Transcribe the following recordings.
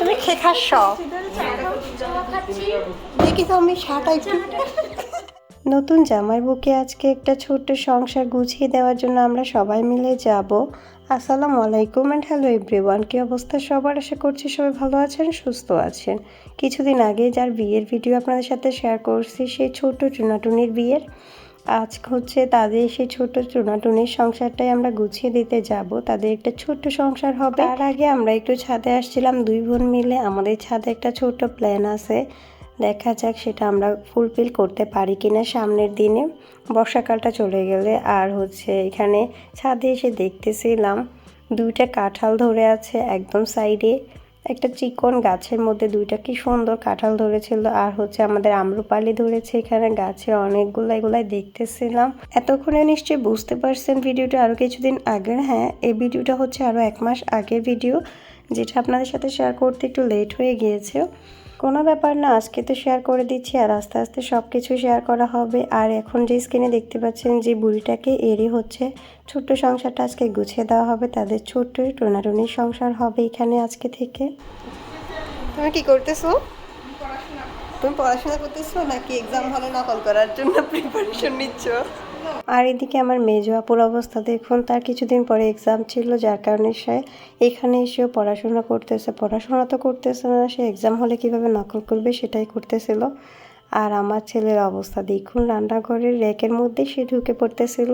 তুমি খেয়ে দেখি তো আমি নতুন জামাই বুকে আজকে একটা ছোট্ট সংসার গুছিয়ে দেওয়ার জন্য আমরা সবাই মিলে যাব। আসসালামু আলাইকুম অ্যান্ড হ্যালো এভরিওয়ান কী অবস্থা সবার? আশা করছি সবাই ভালো আছেন, সুস্থ আছেন। কিছুদিন আগে যার বিয়ের ভিডিও আপনাদের সাথে শেয়ার করছি, সেই ছোট্ট টুনাটুনির বিয়ের। আজ হচ্ছে তাদের সেই ছোট্ট চুনাটুনির সংসারটাই আমরা গুছিয়ে দিতে যাব। তাদের একটা ছোট্ট সংসার হবে। তার আগে আমরা একটু ছাদে আসছিলাম, দুই বোন মিলে। আমাদের ছাদে একটা ছোট্ট প্ল্যান আছে। দেখা যাক সেটা আমরা ফুলফিল করতে পারি কিনা সামনের দিনে। বর্ষাকালটা চলে গেলে আর হচ্ছে এখানে ছাদে এসে দেখতেছিলাম, দুইটা কাঁঠাল ধরে আছে একদম সাইডে একটা চিকন গাছের মধ্যে দুইটা কি সুন্দর কাঁঠাল ধরেছিল, আর হচ্ছে আমাদের আম্রপালি ধরেছে এখানে গাছে অনেকগুলো, এগুলাই দেখতেছিলাম। এতক্ষণে নিশ্চয়ই বুঝতে পারছেন ভিডিওটা আরও কিছুদিন আগের। হ্যাঁ এই ভিডিওটা হচ্ছে আরও এক মাস আগের ভিডিও, যেটা আপনাদের সাথে শেয়ার করতে একটু লেট হয়ে গিয়েছে। কোনো ব্যাপার না, আজকে তো শেয়ার করে দিচ্ছি আর আস্তে আস্তে সব কিছু শেয়ার করা হবে। আর এখন যে স্ক্রিনে দেখতে পাচ্ছেন যে বুড়িটাকে এরই হচ্ছে, ছোট্ট সংসারটা আজকে গুছিয়ে দেওয়া হবে। তাদের ছোট্ট টোনাটুনির সংসার হবে এখানে আজকে থেকে। তুমি কি করতেছো? তুমি পড়াশোনা করতেছো নাকি এক্সাম হলে নকল করার জন্য প্রিপারেশন নিচ্ছ? আর এদিকে আমার মেজো আপুর অবস্থা দেখুন, তার কিছুদিন পরে এক্সাম ছিল, যার কারণে সে এখানে এসেও পড়াশোনা করতেছে। পড়াশোনা তো করতেছে না, সে এক্সাম হলে কীভাবে নকল করবে সেটাই করতেছিল। আর আমার ছেলের অবস্থা দেখুন, রান্নাঘরের র্যাকের মধ্যে সে ঢুকে পড়তেছিল।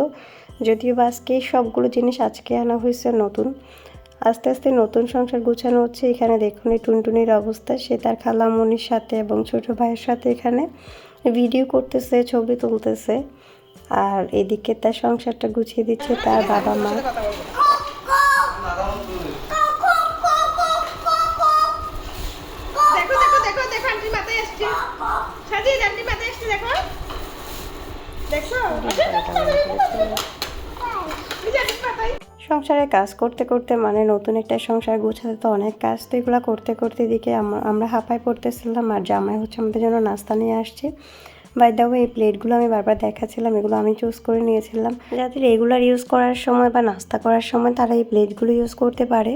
যদিও বা আজকে সবগুলো জিনিস আজকে আনা হয়েছে নতুন। আস্তে আস্তে নতুন সংসার গুছানো হচ্ছে। এখানে দেখুন এই টুনটুনির অবস্থা। সে তার খালামনির সাথে এবং ছোট ভাইয়ের সাথে এখানে ভিডিও করতেছে, ছবি তুলতেছে। আর এদিকে তার সংসারটা গুছিয়ে দিচ্ছে তার বাবা মা। সংসারে কাজ করতে করতে মানে নতুন একটা সংসার গোছাতে তো অনেক কাজ তো এগুলো করতে করতে এদিকে আমরা হাঁপায় পড়তেছিলাম আর জামাই হচ্ছে আমাদের জন্য নাস্তা নিয়ে আসছে। বাই দাও এই প্লেটগুলো আমি বারবার দেখাচ্ছিলাম, এগুলো আমি চুজ করে নিয়েছিলাম। যাতে রেগুলার ইউজ করার সময় বা নাস্তা করার সময় তারা এই প্লেটগুলো ইউজ করতে পারে।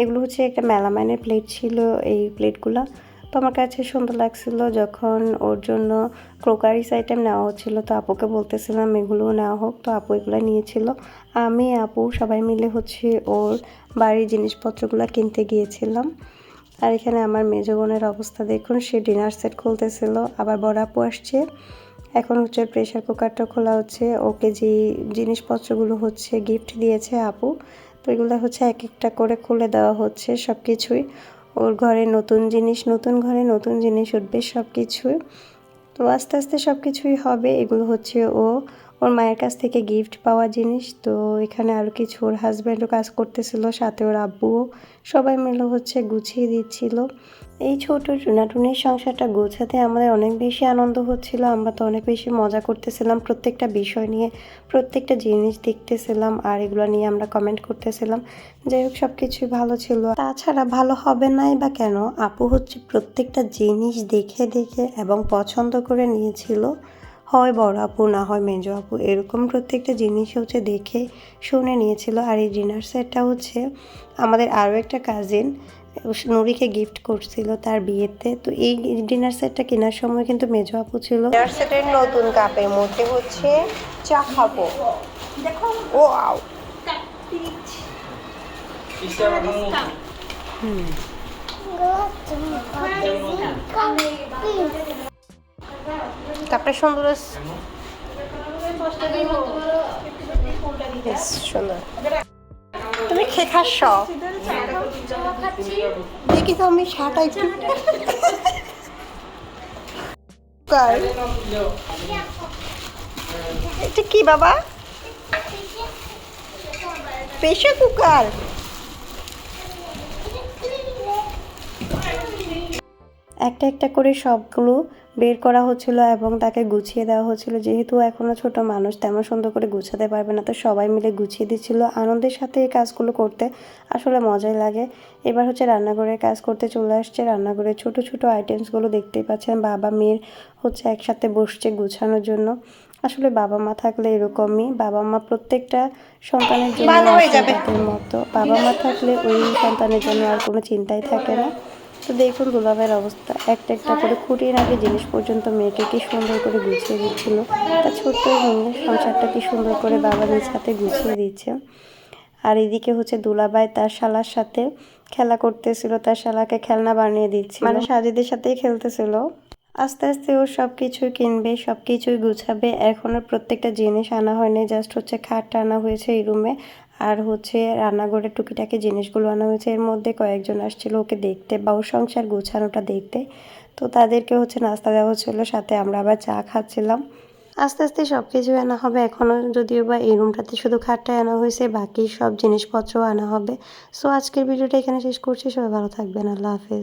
এগুলো হচ্ছে একটা মেলামাইনের প্লেট ছিল এই প্লেটগুলো তো আমার কাছে সুন্দর লাগছিল যখন ওর জন্য ক্রোকারিস আইটেম নেওয়া হচ্ছিল। তো আপুকে বলতেছিলাম, এগুলোও নেওয়া হোক। তো আপু এগুলো নিয়েছিল। আমি, আপু সবাই মিলে হচ্ছে ওর বাড়ির জিনিসপত্রগুলো কিনতে গিয়েছিলাম। আর এখানে আমার মেজো বোনের অবস্থা দেখুন, সে ডিনার সেট খুলতেছিল, আবার বড় আপু আসছে। এখন হচ্ছে প্রেশার কুকারটা খোলা হচ্ছে, ওকে যে জিনিসপত্রগুলো হচ্ছে গিফট দিয়েছে আপু, তো এগুলো হচ্ছে এক একটা করে খুলে দেওয়া হচ্ছে সব কিছুই ওর ঘরে নতুন জিনিস, নতুন ঘরে নতুন জিনিস উঠবে সব কিছুই তো আস্তে আস্তে সব কিছুই হবে, এগুলো হচ্ছে ও ওর মায়ের কাছ থেকে গিফট পাওয়া জিনিস। তো এখানে আরও কিছু ওর হাজব্যান্ডও কাজ করতেছিল, সাথে ওর আব্বুও। সবাই মিলে হচ্ছে গুছিয়ে দিচ্ছিল। এই ছোট টুনাটুনির সংসারটা গোছাতে আমাদের অনেক বেশি আনন্দ হচ্ছিল। আমরা তো অনেক বেশি মজা করতেছিলাম, প্রত্যেকটা বিষয় নিয়ে প্রত্যেকটা জিনিস দেখতেছিলাম আর এগুলো নিয়ে আমরা কমেন্ট করতেছিলাম। যাই হোক সব কিছুই ভালো ছিল। তাছাড়া ভালো হবে নাই বা কেন, আপু হচ্ছে প্রত্যেকটা জিনিস দেখে দেখে এবং পছন্দ করে নিয়েছিল। হয় বড় আপু না হয় মেজো আপু এরকম প্রত্যেকটা জিনিস হচ্ছে দেখে শুনে নিয়েছিল। আর এই ডিনার সেটটা হচ্ছে আমাদের আরও একটা কাজিন নুরিকে গিফট করছিল তার বিয়েতে। তো এই ডিনার সেটটা কেনার সময় কিন্তু মেজো আপু ছিল। ডিনার সেটের নতুন কাপের মধ্যে হচ্ছে চা খাব। দেখো ও আও পিচ কাপটা সুন্দর আছে। সুন্দর। তুমি খেয়ে খাস দেখি তো আমি সাটা একটু। এটা কি বাবা? Pressure cooker. একটা একটা করে সবগুলো বের করা হচ্ছিল এবং তাকে গুছিয়ে দেওয়া হচ্ছিল। যেহেতু এখনও ছোট মানুষ তেমন সুন্দর করে গুছাতে পারবে না। তো সবাই মিলে গুছিয়ে দিচ্ছিল। আনন্দের সাথে এই কাজগুলো করতে আসলে মজাই লাগে। এবার হচ্ছে রান্নাঘরের কাজ করতে চলে আসছে। রান্নাঘরের ছোট ছোট আইটেমসগুলো দেখতেই পাচ্ছেন। বাবা মেয়ের হচ্ছে একসাথে বসছে গুছানোর জন্য। আসলে বাবা মা থাকলে এরকমই। বাবা মা প্রত্যেকটা সন্তানের জন্য মতো। বাবা মা থাকলে ওই সন্তানের জন্য আর কোনো চিন্তাই থাকে না। তো দেখুন গোলাপের অবস্থা। একটা একটা করে খুঁটির আগে জিনিস পর্যন্ত মেয়েকে কি সুন্দর করে গুছিয়ে দিচ্ছিল। তা ছোট্ট মেয়ে সংসারটা কি সুন্দর করে বাবা নিজ হাতে গুছিয়ে দিচ্ছে। আর এদিকে হচ্ছে দুলাবাই তার শালার সাথে খেলা করতেছিল, তার শালাকে খেলনা বানিয়ে দিচ্ছে মানে সাজিদের সাথেই খেলতেছিল। আস্তে আস্তে ও সব কিছুই কিনবে সব কিছুই গুছাবে। এখনও প্রত্যেকটা জিনিস আনা হয়নি জাস্ট হচ্ছে খাটটা আনা হয়েছে এই রুমে আর হচ্ছে রান্নাঘরের টুকিটাকি জিনিসগুলো আনা হয়েছে। এর মধ্যে কয়েকজন আসছিল ওকে দেখতে বা ওর সংসার গোছানোটা দেখতে। তো তাদেরকে হচ্ছে নাস্তা দেওয়া হচ্ছিল, সাথে আমরা আবার চা খাচ্ছিলাম। আস্তে আস্তে সব কিছু আনা হবে। এখনও যদিও বা এই রুমটাতে শুধু খাটটাই আনা হয়েছে, বাকি সব জিনিসপত্রও আনা হবে। সো আজকের ভিডিওটা এখানে শেষ করছি। সবাই ভালো থাকবেন। আল্লাহ হাফেজ।